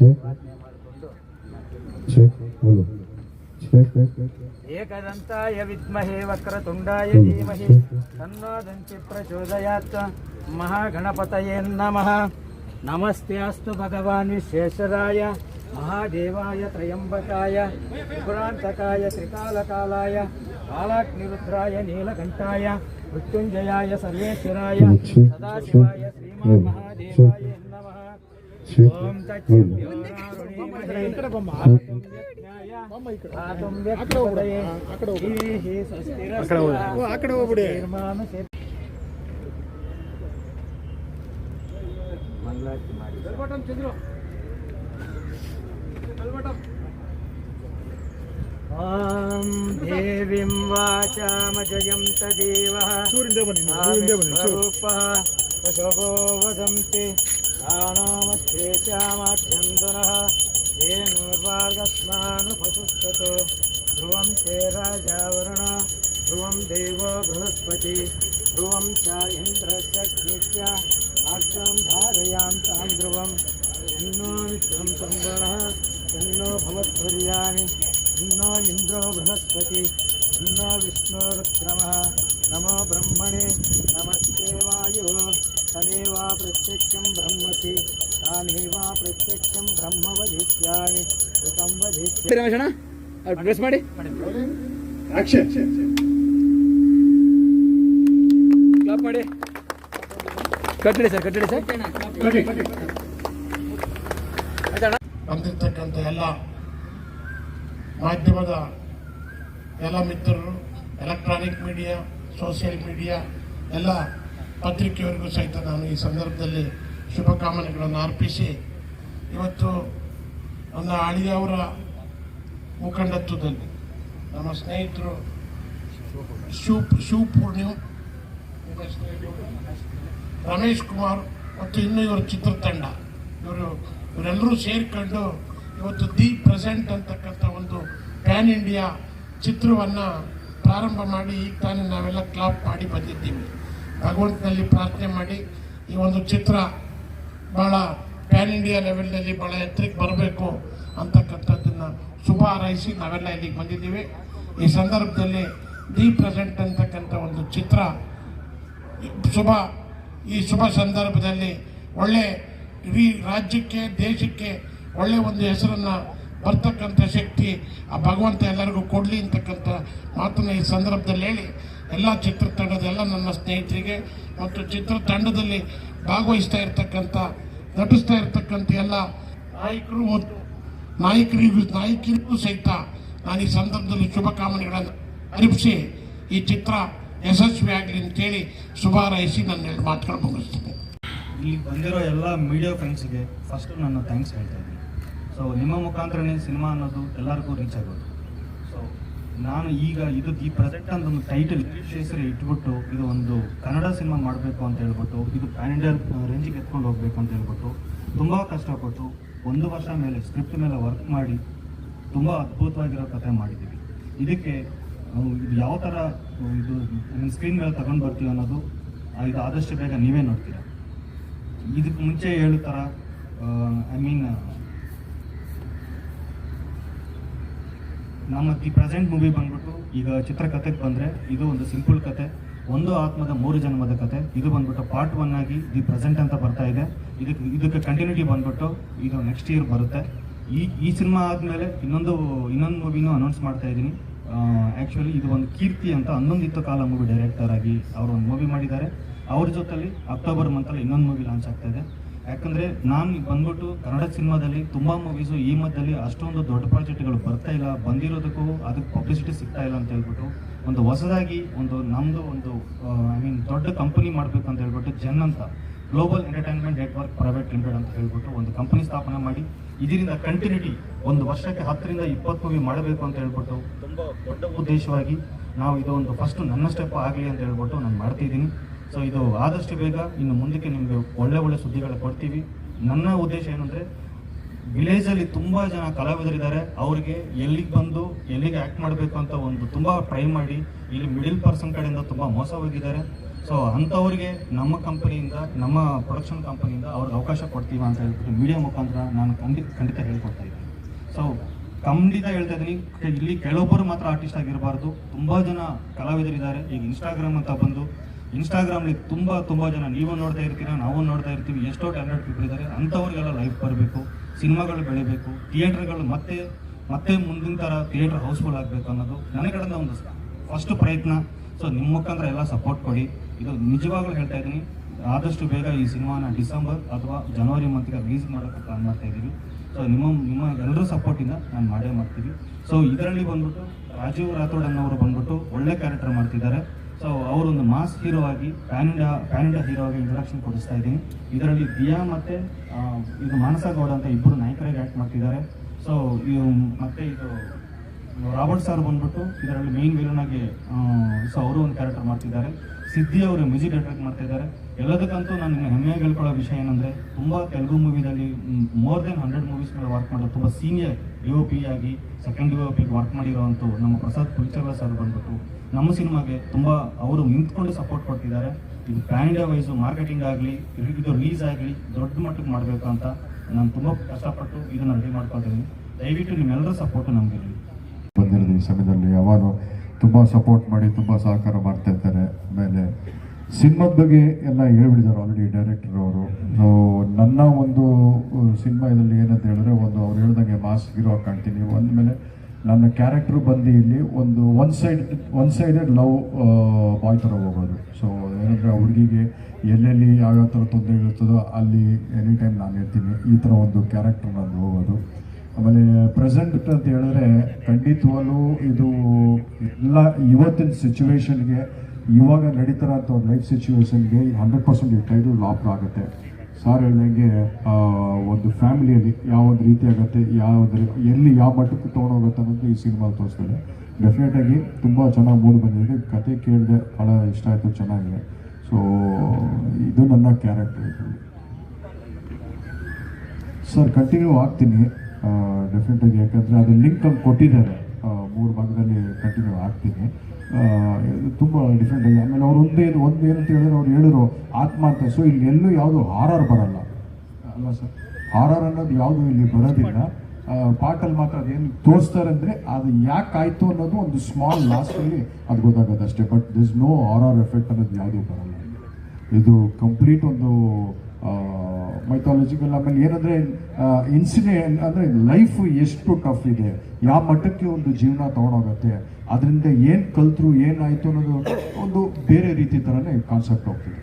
Check check બોલો check एकदंताय विद्महे वक्रतुण्डाय धीमहि तन्नो दन्ति प्रचोदयात् महागणपतये नमः नमस्तेऽस्तु भगवान् विश्वेश्वराय महादेवाय त्रयम्बकाय उग्रान्तकाय त्रिकालकालाय कालाग्निरुद्राय नीलकण्ठाय मृत्युञ्जयाय सर्वेश्वराय सदाशिवाय श्रीमान् महादेवाय అక్కడ ఒకడే దేవీం వాచామజయం తదేవ సూర్యుదేవని సూర్యుదేవని శోభో వదంతి मध्ये श्यामाभ्यन्तरः येनोर्वार्गस्मानुपशुष्टतो ध्रुवं ते राजावरुण ध्रुवं देवो बृहस्पति ध्रुवं च इन्द्रस्य कीर्त्या आर्द्रं धारयां तां ध्रुवं यन्नो मित्रं सम्बणः यन्नो भवद्भुर्याणि यन्नो इन्द्रो बृहस्पति यन्नो विष्णोरुक्रमः नमो ब्रह्मणे नमस्ते वायुः तमेवा प्रत्यक्षं ब्रह्मति तामेवा प्रत्यक्षं ब्रह्म वदिष्यामि ऋतं वदिष्यामि ರಮೇಶಣ್ಣ ಡ್ರೆಸ್ ಮಾಡಿ ಆಕ್ಷನ್ ಕ್ಲಾಪ್ ಮಾಡಿ ಕಟ್ಟಿಡಿ ಸರ್ ಕಟ್ಟಿಡಿ ಸರ್ ಬಂದಿರ್ತಕ್ಕಂಥ ಎಲ್ಲ ಮಾಧ್ಯಮದ ಎಲ್ಲ ಮಿತ್ರರು ಎಲೆಕ್ಟ್ರಾನಿಕ್ ಮೀಡಿಯಾ ಸೋಷಿಯಲ್ ಮೀಡಿಯಾ ಎಲ್ಲ ಪತ್ರಿಕೆಯವರಿಗೂ ಸಹಿತ ನಾನು ಈ ಸಂದರ್ಭದಲ್ಲಿ ಶುಭಕಾಮನೆಗಳನ್ನು ಅರ್ಪಿಸಿ, ಇವತ್ತು ನನ್ನ ಅಳಿಯವರ ಮುಖಂಡತ್ವದಲ್ಲಿ ನಮ್ಮ ಸ್ನೇಹಿತರು ಶಿವ ಶಿವಪೂರ್ಣಿಮ್ ರಮೇಶ್ ಕುಮಾರ್ ಮತ್ತು ಇನ್ನೂ ಇವರ ಚಿತ್ರತಂಡ. ಇವರು, ಇವರೆಲ್ಲರೂ ಸೇರಿಕೊಂಡು ಇವತ್ತು ದಿ ಪ್ರೆಸೆಂಟ್ ಅಂತಕ್ಕಂಥ ಒಂದು ಪ್ಯಾನ್ ಇಂಡಿಯಾ ಚಿತ್ರವನ್ನು ಪ್ರಾರಂಭ ಮಾಡಿ ಈಗ ತಾನೇ ನಾವೆಲ್ಲ ಕ್ಲಾಪ್ ಮಾಡಿ ಬಂದಿದ್ದೀವಿ. ಭಗವಂತನಲ್ಲಿ ಪ್ರಾರ್ಥನೆ ಮಾಡಿ ಈ ಒಂದು ಚಿತ್ರ ಭಾಳ ಪ್ಯಾನ್ ಇಂಡಿಯಾ ಲೆವೆಲ್ನಲ್ಲಿ ಭಾಳ ಎತ್ತರಕ್ಕೆ ಬರಬೇಕು ಅಂತಕ್ಕಂಥದ್ದನ್ನು ಶುಭ ಹಾರೈಸಿ ನಾವೆಲ್ಲ ಇಲ್ಲಿಗೆ ಬಂದಿದ್ದೀವಿ. ಈ ಸಂದರ್ಭದಲ್ಲಿ ದಿ ಪ್ರೆಸೆಂಟ್ ಅಂತಕ್ಕಂಥ ಒಂದು ಚಿತ್ರ ಶುಭ, ಈ ಶುಭ ಸಂದರ್ಭದಲ್ಲಿ ಒಳ್ಳೆ ಇಡೀ ರಾಜ್ಯಕ್ಕೆ, ದೇಶಕ್ಕೆ ಒಳ್ಳೆ ಒಂದು ಹೆಸರನ್ನು ಬರ್ತಕ್ಕಂಥ ಶಕ್ತಿ ಆ ಭಗವಂತ ಎಲ್ಲರಿಗೂ ಕೊಡಲಿ ಅಂತಕ್ಕಂಥ ಮಾತನ್ನು ಈ ಸಂದರ್ಭದಲ್ಲಿ ಹೇಳಿ ಎಲ್ಲ ಚಿತ್ರತಂಡದ ಎಲ್ಲ ನನ್ನ ಸ್ನೇಹಿತರಿಗೆ ಮತ್ತು ಚಿತ್ರತಂಡದಲ್ಲಿ ಭಾಗವಹಿಸ್ತಾ ಇರ್ತಕ್ಕಂಥ, ನಟಿಸ್ತಾ ಇರ್ತಕ್ಕಂಥ ಎಲ್ಲ ನಾಯಕರು ಮತ್ತು ನಾಯಕರಿಗೂ ನಾಯಕಿಗೂ ಸಹಿತ ನಾನು ಈ ಸಂದರ್ಭದಲ್ಲಿ ಶುಭಕಾಮನೆಗಳನ್ನು ಅರ್ಪಿಸಿ ಈ ಚಿತ್ರ ಯಶಸ್ವಿ ಆಗಲಿ ಅಂತೇಳಿ ಶುಭ ಹಾರೈಸಿ ನನ್ನ ಎರಡು ಮಾತುಗಳು ಮುಗಿಸ್ತೇನೆ. ಇಲ್ಲಿ ಬಂದಿರೋ ಎಲ್ಲ ಮೀಡಿಯಾ ಫ್ರೆಂಡ್ಸ್ಗೆ ಫಸ್ಟ್ ನಾನು ಥ್ಯಾಂಕ್ಸ್ ಹೇಳ್ತಾ ಇದ್ದೀನಿ. ಸೊ ನಿಮ್ಮ ಮುಖಾಂತರನೇ ಸಿನಿಮಾ ಅನ್ನೋದು ಎಲ್ಲರಿಗೂ ರೀಚ್ ಆಗೋದು. ಸೊ ನಾನು ಈಗ ಇದು ಈ ಪ್ರೆಸೆಂಟ್ ಅಂತ ಒಂದು ಟೈಟಲ್ ಹೆಸರು ಇಟ್ಬಿಟ್ಟು ಇದು ಒಂದು ಕನ್ನಡ ಸಿನಿಮಾ ಮಾಡಬೇಕು ಅಂತ ಹೇಳ್ಬಿಟ್ಟು, ಇದು ಪ್ಯಾನ್ ಇಂಡಿಯಾ ರೇಂಜಿಗೆ ಎತ್ಕೊಂಡು ಹೋಗ್ಬೇಕು ಅಂತ ಹೇಳ್ಬಿಟ್ಟು ತುಂಬ ಕಷ್ಟಪಟ್ಟು ಒಂದು ವರ್ಷ ಮೇಲೆ ಸ್ಕ್ರಿಪ್ಟ್ ಮೇಲೆ ವರ್ಕ್ ಮಾಡಿ ತುಂಬ ಅದ್ಭುತವಾಗಿರೋ ಕಥೆ ಮಾಡಿದ್ದೀವಿ. ಇದಕ್ಕೆ ಇದು ಯಾವ ಥರ ಇದು ಸ್ಕ್ರೀನ್ ಮೇಲೆ ತಗೊಂಡು ಬರ್ತೀವಿ ಅನ್ನೋದು ಇದು ಆದಷ್ಟು ಬೇಗ ನೀವೇ ನೋಡ್ತೀರಾ. ಇದಕ್ಕೆ ಮುಂಚೆ ಹೇಳೋ ಥರ ಐ ಮೀನ್ ನಮ್ಮ ದಿ ಪ್ರೆಸೆಂಟ್ ಮೂವಿ ಬಂದ್ಬಿಟ್ಟು ಈಗ ಚಿತ್ರಕಥೆಗೆ ಬಂದರೆ ಇದು ಒಂದು ಸಿಂಪಲ್ ಕತೆ ಒಂದು ಆತ್ಮದ ಮೂರು ಜನ್ಮದ ಕತೆ ಇದು ಬಂದ್ಬಿಟ್ಟು ಪಾರ್ಟ್ ಒನ್ ಆಗಿ ದಿ ಪ್ರೆಸೆಂಟ್ ಅಂತ ಬರ್ತಾ ಇದೆ. ಇದಕ್ಕೆ ಇದಕ್ಕೆ ಕಂಟಿನ್ಯೂಟಿ ಬಂದ್ಬಿಟ್ಟು ಇದು ನೆಕ್ಸ್ಟ್ ಇಯರ್ ಬರುತ್ತೆ. ಈ ಈ ಸಿನಿಮಾ ಆದಮೇಲೆ ಇನ್ನೊಂದು ಇನ್ನೊಂದು ಮೂವಿನೂ ಅನೌನ್ಸ್ ಮಾಡ್ತಾ ಇದ್ದೀನಿ. ಆ್ಯಕ್ಚುಲಿ ಇದು ಒಂದು ಕೀರ್ತಿ ಅಂತ ಹನ್ನೊಂದಿತ್ತು ಕಾಲ ಮೂವಿ ಡೈರೆಕ್ಟರ್ ಆಗಿ ಅವರು ಒಂದು ಮೂವಿ ಮಾಡಿದ್ದಾರೆ. ಅವ್ರ ಜೊತೆಲಿ ಅಕ್ಟೋಬರ್ ಮಂತಲ್ಲಿ ಇನ್ನೊಂದು ಮೂವಿ ಲಾಂಚ್ ಆಗ್ತಾ ಇದೆ. ಯಾಕಂದ್ರೆ ನಾನು ಬಂದ್ಬಿಟ್ಟು ಕನ್ನಡ ಸಿನಿಮಾದಲ್ಲಿ ತುಂಬಾ ಮೂವೀಸು ಈ ಮಧ್ಯದಲ್ಲಿ ಅಷ್ಟೊಂದು ದೊಡ್ಡ ಪ್ರಾಜೆಕ್ಟ್ಗಳು ಬರ್ತಾ ಇಲ್ಲ. ಬಂದಿರೋದಕ್ಕೂ ಅದಕ್ಕೆ ಪಬ್ಲಿಸಿಟಿ ಸಿಗ್ತಾ ಇಲ್ಲ ಅಂತ ಹೇಳ್ಬಿಟ್ಟು ಒಂದು ಹೊಸದಾಗಿ ಒಂದು ನಮ್ದು ಒಂದು ಐ ಮೀನ್ ದೊಡ್ಡ ಕಂಪನಿ ಮಾಡಬೇಕು ಅಂತ ಹೇಳ್ಬಿಟ್ಟು ಜನ್ ಅಂತ global entertainment network private limited ಅಂತ ಹೇಳ್ಬಿಟ್ಟು ಒಂದು ಕಂಪನಿ ಸ್ಥಾಪನೆ ಮಾಡಿ ಇದರಿಂದ ಕಂಟಿನ್ಯೂಟಿ ಒಂದು ವರ್ಷಕ್ಕೆ ಹತ್ತರಿಂದ ಇಪ್ಪತ್ತು ಮೂವಿ ಮಾಡಬೇಕು ಅಂತ ಹೇಳ್ಬಿಟ್ಟು ತುಂಬ ದೊಡ್ಡ ಉದ್ದೇಶವಾಗಿ ನಾವು ಇದು ಒಂದು ಫಸ್ಟ್ ನನ್ನ ಸ್ಟೆಪ್ ಆಗಲಿ ಅಂತ ಹೇಳ್ಬಿಟ್ಟು ನಾನು ಮಾಡ್ತಿದ್ದೀನಿ. ಸೊ ಇದು ಆದಷ್ಟು ಬೇಗ ಇನ್ನು ಮುಂದಕ್ಕೆ ನಿಮಗೆ ಒಳ್ಳೆ ಒಳ್ಳೆ ಸುದ್ದಿಗಳು ಕೊಡ್ತೀವಿ. ನನ್ನ ಉದ್ದೇಶ ಏನಂದರೆ ವಿಲೇಜ್ ಅಲ್ಲಿ ತುಂಬಾ ಜನ ಕಲಾವಿದರಿದ್ದಾರೆ. ಅವರಿಗೆ ಎಲ್ಲಿಗೆ ಬಂದು, ಎಲ್ಲಿಗೆ ಆಕ್ಟ್ ಮಾಡಬೇಕು ಅಂತ ಒಂದು ತುಂಬಾ ಟ್ರೈ ಮಾಡಿ, ಇಲ್ಲಿ ಮಿಡಿಲ್ ಪರ್ಸನ್ ಕಡೆಯಿಂದ ತುಂಬಾ ಮೋಸ ಹೋಗಿದ್ದಾರೆ. ಸೊ ಅಂಥವ್ರಿಗೆ ನಮ್ಮ ಕಂಪನಿಯಿಂದ ನಮ್ಮ ಪ್ರೊಡಕ್ಷನ್ ಕಂಪನಿಯಿಂದ ಅವ್ರಿಗೆ ಅವಕಾಶ ಕೊಡ್ತೀವಿ ಅಂತ ಹೇಳ್ಬಿಟ್ಟು ಮೀಡಿಯಾ ಮುಖಾಂತರ ನಾನು ಖಂಡಿತ ಖಂಡಿತ ಹೇಳ್ಕೊಡ್ತಾ ಇದ್ದೀನಿ. ಸೊ ಖಂಡಿತ ಹೇಳ್ತಾ ಇದ್ದೀನಿ. ಇಲ್ಲಿ ಕೆಲವೊಬ್ಬರು ಮಾತ್ರ ಆರ್ಟಿಸ್ಟ್ ಆಗಿರಬಾರ್ದು. ತುಂಬ ಜನ ಕಲಾವಿದರಿದ್ದಾರೆ. ಈಗ ಇನ್ಸ್ಟಾಗ್ರಾಮ್ ಅಂತ ಬಂದು ಇನ್ಸ್ಟಾಗ್ರಾಮ್ಲಿ ತುಂಬ ತುಂಬ ಜನ ನೀವು ನೋಡ್ತಾ ಇರ್ತೀರಾ, ನಾವು ನೋಡ್ತಾ ಇರ್ತೀವಿ. ಎಷ್ಟೋ ಟ್ಯಾಲೆಂಟ್ ಪೀಪಲ್ ಇದ್ದಾರೆ ಅಂಥವ್ರಿಗೆಲ್ಲ ಲೈಫ್ ಬರಬೇಕು, ಸಿನಿಮಾಗಳು ಬೆಳಿಬೇಕು ಥಿಯೇಟ್ರ್ಗಳು ಮತ್ತೆ ಮತ್ತೆ ಮುಂದಿನ ಥರ ಥಿಯೇಟ್ರ್ ಹೌಸ್ಫುಲ್ ಆಗಬೇಕು ಅನ್ನೋದು ನನ್ನ ಕಡೆಯಿಂದ ಒಂದು ಫಸ್ಟ್ ಪ್ರಯತ್ನ. ಸೊ ನಿಮ್ಮ ಮುಖಾಂತರ ಎಲ್ಲ ಸಪೋರ್ಟ್ ಕೊಡಿ. ಇದು ನಿಜವಾಗ್ಲೂ ಹೇಳ್ತಾ ಇದ್ದೀನಿ. ಆದಷ್ಟು ಬೇಗ ಈ ಸಿನಿಮಾನ ಡಿಸೆಂಬರ್ ಅಥವಾ ಜನವರಿ ಮಂತ್ಗೆ ರಿಲೀಸ್ ಮಾಡೋಕ್ಕೆ ಪ್ಲಾನ್ ಮಾಡ್ತಾ ಇದ್ದೀವಿ. ಸೊ ನಿಮ್ಮ ನಿಮ್ಮ ಎಲ್ಲರೂ ಸಪೋರ್ಟಿಂದ ನಾನು ಮಾಡೇ ಮಾಡ್ತೀವಿ. ಸೊ ಇದರಲ್ಲಿ ಬಂದ್ಬಿಟ್ಟು ರಾಜೀವ್ ರಾಥೋಡ್ ಅನ್ನೋರು ಬಂದ್ಬಿಟ್ಟು ಒಳ್ಳೆ ಕ್ಯಾರೆಕ್ಟರ್ ಮಾಡ್ತಿದ್ದಾರೆ. ಸೊ ಅವರೊಂದು ಮಾಸ್ ಹೀರೋ ಆಗಿ pan India pan India hero ಆಗಿ ಇಂಟ್ರಡಕ್ಷನ್ ಕೊಡಿಸ್ತಾ ಇದ್ದೀನಿ. ಇದರಲ್ಲಿ ದಿಯಾ ಮತ್ತು ಇದು ಮಾನಸ ಗೌಡ ಅಂತ ಇಬ್ಬರು ನಾಯಕರಾಗಿ ಆ್ಯಕ್ಟ್ ಮಾಡ್ತಿದ್ದಾರೆ. ಸೊ ಇದು ಮತ್ತೆ ಇದು, ರಾಬರ್ಟ್ ಸರ್ ಬಂದ್ಬಿಟ್ಟು ಇದರಲ್ಲಿ ಮೇನ್ ವಿಲನ್ ಆಗಿ ಸೊ ಅವರು ಒಂದು ಕ್ಯಾರೆಕ್ಟರ್ ಮಾಡ್ತಿದ್ದಾರೆ. ಸಿದ್ಧಿ ಅವರು ಮ್ಯೂಸಿಕ್ ಡೈರೆಕ್ಟ್ ಮಾಡ್ತಾ ಇದ್ದಾರೆ ಎಲ್ಲದಕ್ಕಂತೂ ನಾನು ಹೆಮ್ಮೆಯಾಗಿ ಹೇಳ್ಕೊಳ್ಳೋ ವಿಷಯ ಏನಂದ್ರೆ, ತುಂಬ ತೆಲುಗು ಮೂವಿದಲ್ಲಿ ಮೋರ್ ದೆನ್ ಹಂಡ್ರೆಡ್ ಮೂವೀಸ್ ಮೇಲೆ ವರ್ಕ್ ಮಾಡಿರೋ ತುಂಬ ಸೀನಿಯರ್ ಒ ಪಿ ಆಗಿ ಸೆಕೆಂಡ್ ಡಿ ಪಿಗೆ ವರ್ಕ್ ಮಾಡಿರೋವಂಥ ನಮ್ಮ ಪ್ರಸಾದ್ ಕುಲಚರ್ಲ ಸರ್ ಬಂದ್ಬಿಟ್ಟು ನಮ್ಮ ಸಿನಿಮಾಗೆ ತುಂಬ ಅವರು ನಿಂತ್ಕೊಂಡು ಸಪೋರ್ಟ್ ಕೊಡ್ತಿದ್ದಾರೆ ಇದು ಪ್ಯಾನ್ ಇಂಡಿಯಾ ವೈಸು ಮಾರ್ಕೆಟಿಂಗ್ ಆಗಲಿ, ಇದು ರಿಲೀಸ್ ಆಗಲಿ ದೊಡ್ಡ ಮಟ್ಟಕ್ಕೆ ಮಾಡಬೇಕು ಅಂತ ನಾನು ತುಂಬ ಕಷ್ಟಪಟ್ಟು ಇದನ್ನು ರೆಡಿ ಮಾಡ್ಕೊಳ್ತೀನಿ ದಯವಿಟ್ಟು ನಿಮ್ಮೆಲ್ಲರ ಸಪೋರ್ಟು ನಮಗಿರಲಿ ಬಂದಿರೋದು ಈ ಸಮಯದಲ್ಲಿ ಯಾವಾಗ ತುಂಬ ಸಪೋರ್ಟ್ ಮಾಡಿ, ತುಂಬ ಸಹಕಾರ ಮಾಡ್ತಾ ಇರ್ತಾರೆ ಆಮೇಲೆ ಸಿನಿಮಾದ ಬಗ್ಗೆ ಎಲ್ಲ ಹೇಳ್ಬಿಟ್ಟಿದ್ದಾರೆ ಆಲ್ರೆಡಿ ಡೈರೆಕ್ಟರ್ ಅವರು. ಸೊ ನನ್ನ ಒಂದು ಸಿನಿಮಾ ಇದರಲ್ಲಿ ಏನಂತ ಹೇಳಿದ್ರೆ ಒಂದು ಅವ್ರು ಹೇಳ್ದಂಗೆ ಮಾಸ್ ಹೀರೋ ಕಾಣ್ತೀನಿ. ಅಂದಮೇಲೆ ನನ್ನ ಕ್ಯಾರೆಕ್ಟರ್ ಬಂದು ಇಲ್ಲಿ ಒಂದು one side one sided love boy ಥರ ಹೋಗೋದು. ಸೊ ಏನಂದರೆ ಹುಡುಗಿಗೆ ಎಲ್ಲೆಲ್ಲಿ ಯಾವ್ಯಾವ ಥರ ತೊಂದರೆ ಇರ್ತದೋ ಅಲ್ಲಿ ಎನಿ ಟೈಮ್ ನಾನು ಇರ್ತೀನಿ. ಈ ಥರ ಒಂದು ಕ್ಯಾರೆಕ್ಟರ್ ನಾನು ಹೋಗೋದು. ಆಮೇಲೆ ಪ್ರೆಸೆಂಟ್ ಅಂತ ಹೇಳಿದ್ರೆ ಖಂಡಿತವಾಗ್ಲೂ ಇದು ಎಲ್ಲ ಇವತ್ತಿನ ಸಿಚುವೇಶನ್ಗೆ ಇವಾಗ ನಡೀತಾರಂಥ ಒಂದು ಲೈಫ್ ಸಿಚುವೇಶನ್ಗೆ ಹಂಡ್ರೆಡ್ ಪರ್ಸೆಂಟ್ ಈ ಟೈಟಲ್ ಲಾಪ್ ಆಗುತ್ತೆ. ಸಾರ್ ಹೇಳ್ದಂಗೆ ಒಂದು ಫ್ಯಾಮಿಲಿಯಲ್ಲಿ ಯಾವ ಒಂದು ರೀತಿ ಆಗುತ್ತೆ ಯಾವ್ದು ಎಲ್ಲಿ ಯಾವ ಮಟ್ಟಕ್ಕೆ ತೊಗೊಂಡೋಗುತ್ತೆ ಅನ್ನೋದು ಈ ಸಿನಿಮಾ ತೋರಿಸ್ತಾರೆ. ಡೆಫಿನೆಟಾಗಿ ತುಂಬ ಚೆನ್ನಾಗಿ ಮೂಡ್ ಬಂದಿದೆ. ಕತೆ ಕೇಳಿದೆ ಭಾಳ ಇಷ್ಟ ಆಯಿತು, ಚೆನ್ನಾಗಿದೆ. ಸೊ ಇದು ನನ್ನ ಕ್ಯಾರೆಕ್ಟರ್ ಸರ್ ಕಂಟಿನ್ಯೂ ಆಗ್ತೀನಿ. ಡೆಫಿನೆಟಾಗಿ ಯಾಕಂದರೆ ಅದು ಲಿಂಕ್ ಅಲ್ಲಿ ಕೊಟ್ಟಿದ್ದಾರೆ. ಮೂರು ಭಾಗದಲ್ಲಿ ಕಂಟಿನ್ಯೂ ಆಗ್ತೀನಿ. ತುಂಬ ಡಿಫ್ರೆಂಟ್ ಡಿಫ್ರೆಂಟಾಗಿ ಆಮೇಲೆ ಅವ್ರು ಒಂದೇ ಏನು ಒಂದು ಏನಂತ ಹೇಳಿದ್ರೆ ಅವ್ರು ಹೇಳಿದ್ರು ಆತ್ಮ ಅಂತ. ಸೊ ಇಲ್ಲಿ ಎಲ್ಲೂ ಯಾವುದು ಹಾರರ್ ಬರಲ್ಲ. ಅಲ್ಲ ಸರ್ ಹಾರರ್ ಅನ್ನೋದು ಯಾವುದು ಇಲ್ಲಿ ಬರೋದಿಲ್ಲ. ಪಾಟಲ್ಲಿ ಮಾತ್ರ ಅದೇನು ತೋರಿಸ್ತಾರೆ ಅಂದರೆ ಅದು ಯಾಕೆ ಆಯಿತು ಅನ್ನೋದು ಒಂದು ಸ್ಮಾಲ್ ಲಾಸ್ಟಲ್ಲಿ ಅದು ಗೊತ್ತಾಗುತ್ತೆ ಅಷ್ಟೇ. But this no horror effect ಅನ್ನೋದು ಯಾವುದೂ ಬರಲ್ಲ. ಇದು ಕಂಪ್ಲೀಟ್ ಒಂದು ಮೈಥಾಲಜಿಕಲ್ ಆಮೇಲೆ ಏನಂದ್ರೆ ಇನ್ಸಿಡೆಂಟ್ ಅಂದ್ರೆ ಲೈಫ್ ಎಷ್ಟು ಟಫ್ ಇದೆ, ಯಾವ ಮಟ್ಟಕ್ಕೆ ಒಂದು ಜೀವನ ತಗೊಂಡೋಗತ್ತೆ, ಅದರಿಂದ ಏನು ಕಲ್ತರು ಏನಾಯ್ತು ಅನ್ನೋದು ಒಂದು ಬೇರೆ ರೀತಿ ಥರನೇ ಕಾನ್ಸೆಪ್ಟ್ ಹೋಗ್ತಿದೆ.